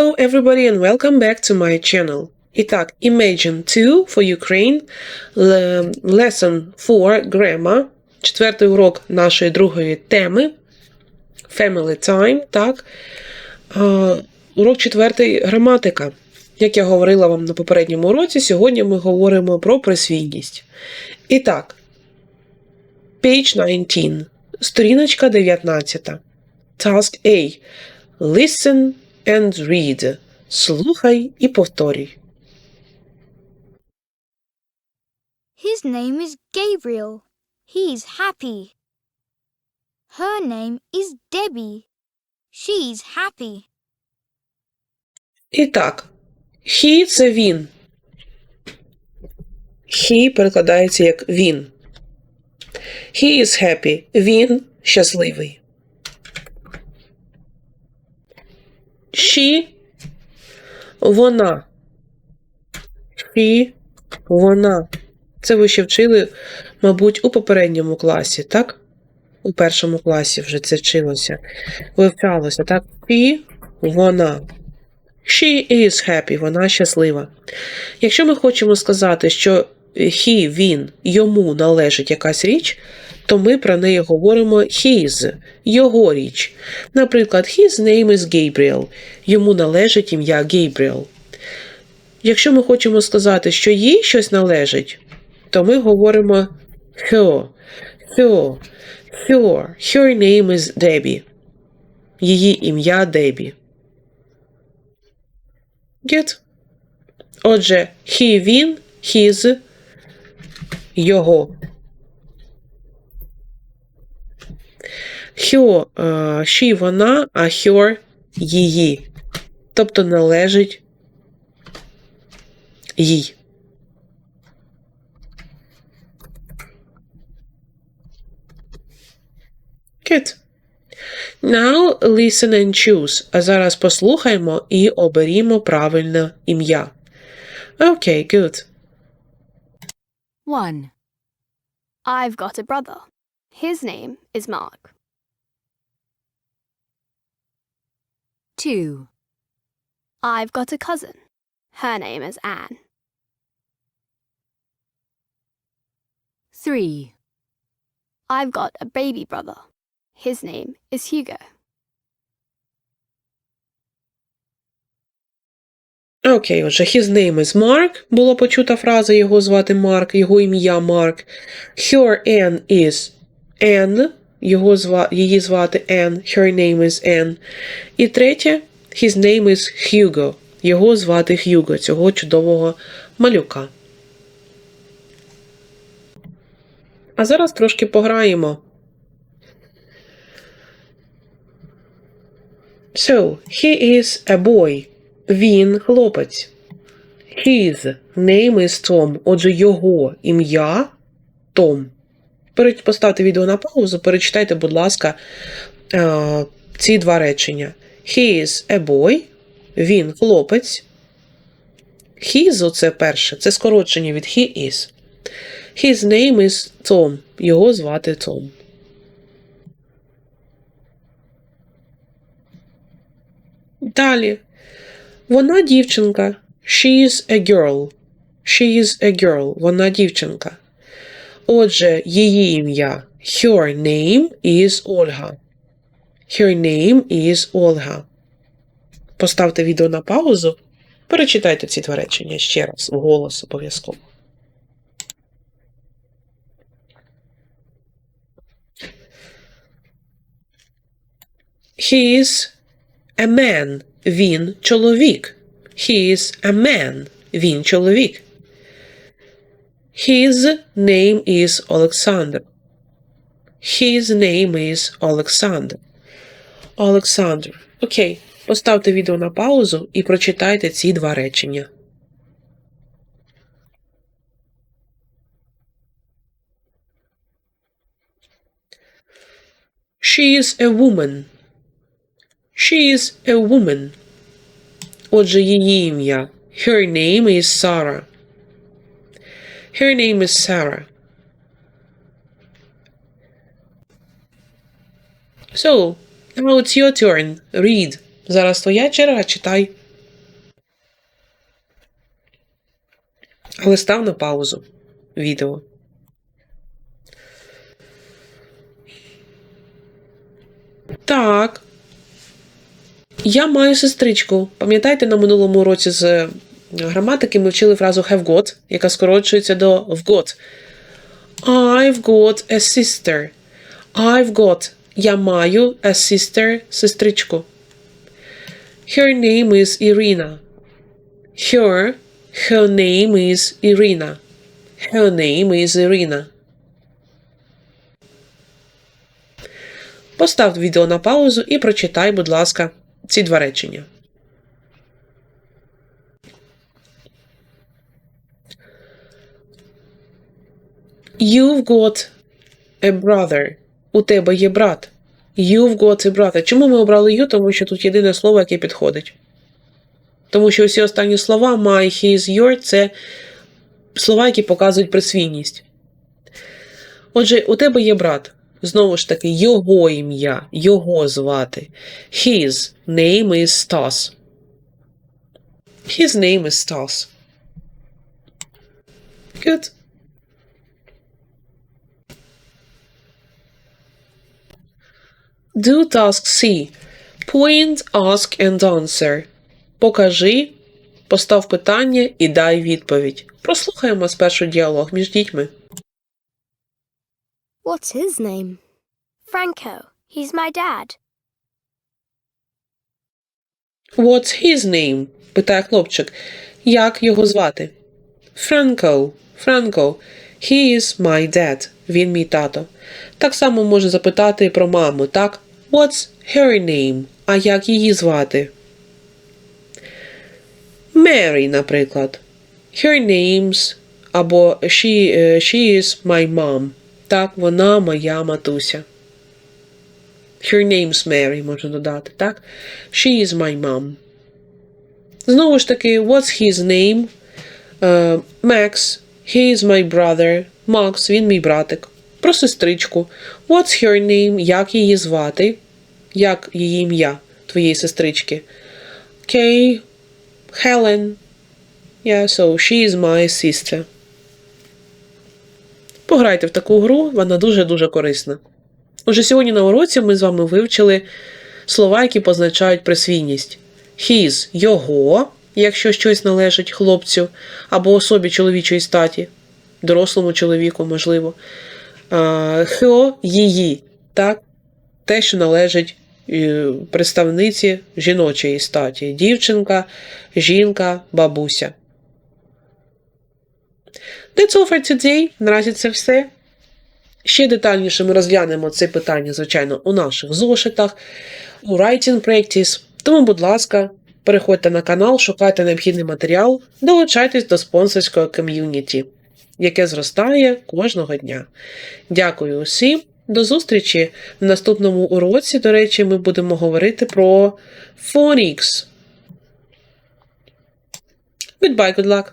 Hello everybody and welcome back to my channel. Итак, Imagine 2 for Ukraine, le- Lesson 4 Grammar, четвертий урок нашої другої теми, Family Time, так. Урок четвертий граматика. Як я говорила вам на попередньому уроці, сьогодні ми говоримо про присвійність. І так, page 19, сторіночка 19. Task A. Listen and read. Слухай і повторюй. His name is Gabriel. He's happy. Her name is Debbie. She's happy. І так, he – це він. He перекладається як він. He is happy. Він щасливий. She – вона. She – вона. Це ви ще вчили, мабуть, у попередньому класі, так? У першому класі вже це вчилося. Вивчалося, так? She – вона. She is happy, вона щаслива. Якщо ми хочемо сказати, що he, він, йому належить якась річ, то ми про неї говоримо his, його річ. Наприклад, his name is Gabriel, йому належить ім'я Gabriel. Якщо ми хочемо сказати, що їй щось належить, то ми говоримо her, her, her, her name is Debbie. Її ім'я Дебі. Get. Отже, he, він, his, його. Е, she, вона, а her її. Тобто належить їй. Good. Now listen and choose. А зараз послухаймо і оберімо правильне ім'я. Okay, good. 1. I've got a brother. His name is Mark. 2. I've got a cousin. Her name is Anne. 3. I've got a baby brother. His name is Hugo. Окей, отже, his name is Mark. Була почута фраза його звати Марк, його ім'я Марк. Her Anne is Anne. Його зва... Її звати Anne. Her name is Anne. І третє, his name is Hugo. Його звати Hugo, цього чудового малюка. А зараз трошки пограємо. So, he is a boy. Він хлопець. His name is Tom. Отже, його ім'я Том. Поставте відео на паузу, перечитайте, будь ласка, е, ці два речення. He is a boy. Він хлопець. His оце перше. Це скорочення від he is. His name is Tom. Його звати Том. Далі. Вона дівчинка. She is a girl. She is a girl. Вона дівчинка. Отже, її ім'я. Her name is Ольга. Her name is Ольга. Поставте відео на паузу. Перечитайте ці два речення ще раз, вголос обов'язково. He is a man. Він чоловік. He is a man. Він чоловік. His name is Alexander. His name is Alexander. Alexander. Окей. Поставте відео на паузу і прочитайте ці два речення. She is a woman. She is a woman. Отже, її ім'я. Her name is Sarah. Her name is Sarah. So, now it's your turn. Read. Зараз твоя черга читай. Але став на паузу відео. Так. Я маю сестричку. Пам'ятаєте, на минулому уроці з е, граматики ми вчили фразу have got, яка скорочується до have got. I've got a sister. I've got. Я маю a sister, сестричку. Her name is Irina. Her, her name is Irina. Her name is Irina. Постав відео на паузу і прочитай, будь ласка, ці два речення. You've got a brother. У тебе є брат. You've got a brother. Чому ми обрали you? Тому що тут єдине слово, яке підходить. Тому що усі останні слова my, his, your це слова, які показують присвійність. Отже, у тебе є брат. Знову ж таки, його ім'я, його звати. His name is Stas. His name is Stas. Good. Do task C. Point, ask and answer. Покажи, постав питання і дай відповідь. Прослухаємо спершу діалог між дітьми. What's his name? Franco. He's my dad. What's his name? питає хлопчик. Як його звати? Franco. Franco. He is my dad. Він мій тато. Так само може запитати про маму, так? What's her name? А як її звати? Mary, наприклад. Her name's або she, е, she is my mom. Так, вона моя матуся. Her name's Mary можна додати, так? She is my mom. Знову ж таки, what's his name? Е, Max. He is my brother. Макс, він мій братик. Про сестричку. What's her name? Як її звати? Як її ім'я твоєї сестрички? Kay. Helen. Yeah, so she is my sister. Пограйте в таку гру, вона дуже-дуже корисна. Уже сьогодні на уроці ми з вами вивчили слова, які позначають присвійність. His – його, якщо щось належить хлопцю або особі чоловічої статі, дорослому чоловіку, можливо. Her – її, так? те, що належить е, представниці жіночої статі. Дівчинка, жінка, бабуся. That's all for today. Наразі це все. Ще детальніше ми розглянемо це питання, звичайно, у наших зошитах, у Writing Practice. Тому, будь ласка, переходьте на канал, шукайте необхідний матеріал, долучайтесь до спонсорського ком'юніті, яке зростає кожного дня. Дякую усім. До зустрічі в наступному уроці. До речі, ми будемо говорити про Phonics. Goodbye, good luck!